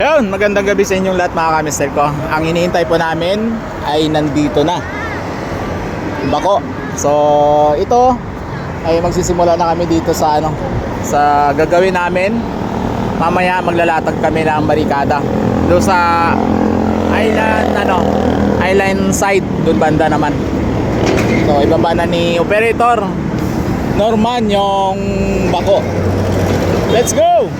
Ayun, magandang gabi sa inyong lahat mga kamister ko. Ang iniintay po namin ay nandito na. Bako. So, ito ay magsisimula na kami dito sa ano sa gagawin namin. Mamaya maglalatag kami ng barikada. Doon sa island ano, island side doon banda naman. So, ibaba na ni operator Norman yung bako. Let's go!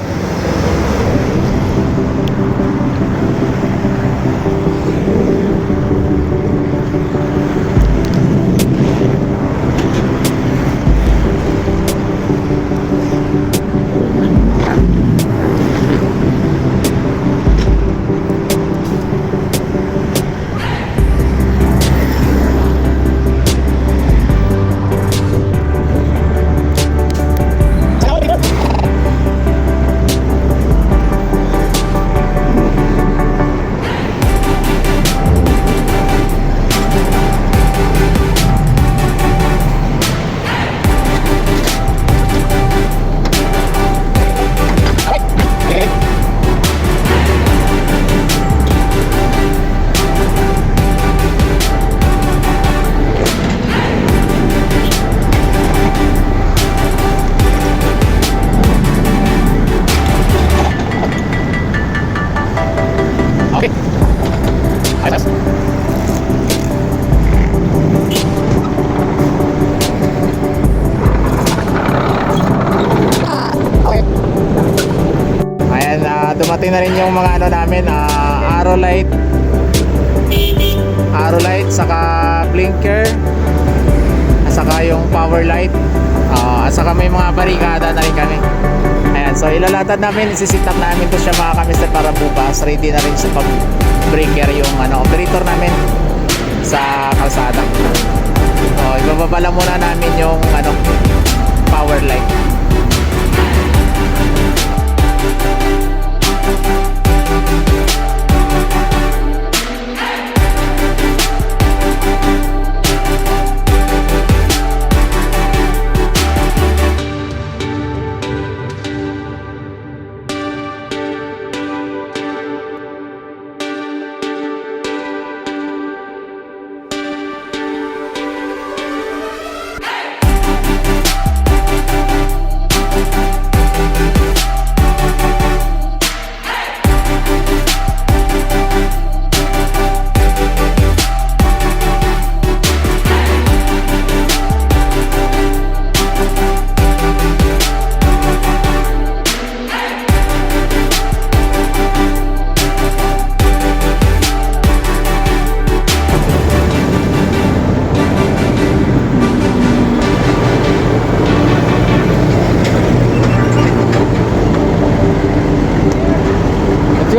Dumating na rin yung mga ano namin, ah, arrow light, arrow light, saka blinker, saka yung power light, at saka may mga barikada na rin kami. Ayan, so ilalatad namin, isisit up namin to siya mga kamister para bukas. Ready na rin sa pag-breaker yung ano, operator namin sa kalsada. So, ibababa lang muna namin yung ano, power light.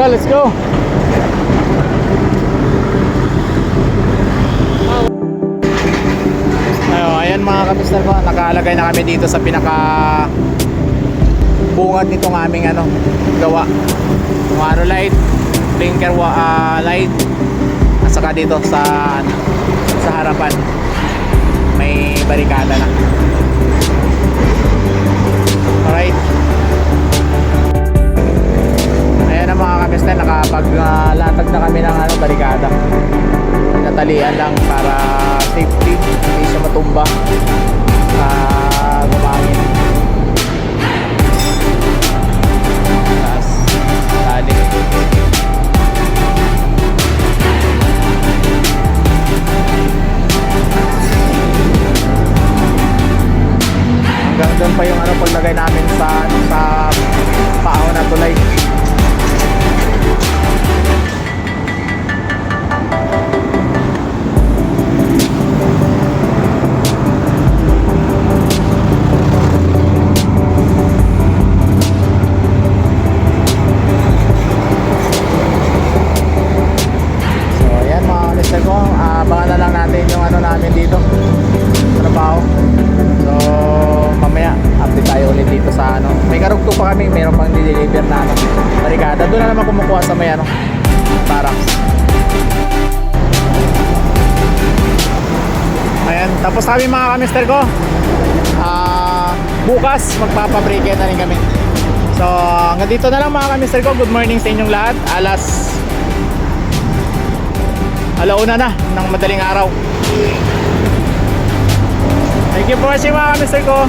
Go, let's go. Ayun, ayan mga kamister ko, nakalagay na kami dito sa pinaka bungad nitong aming ano, gawa. Ano light, blinker ah, light, at saka dito sa ano, sa harapan may barikada na. Mga kamister, nakapaglatag na kami ng ano, barikada. Natalian lang para safety, hindi siya matumba. Ah, gumangin. Pa kami, mayroon pang deliver na ano. Barikada. Doon na naman kumukuha sa may ano. Parang. Ayan, tapos kami mga kamister ko. Ah, bukas magpapabrike na rin kami. So, hanggang dito na lang mga kamister ko. Good morning sa inyong lahat. Alas alauna na ng madaling araw. Thank you for watching mga kamister ko.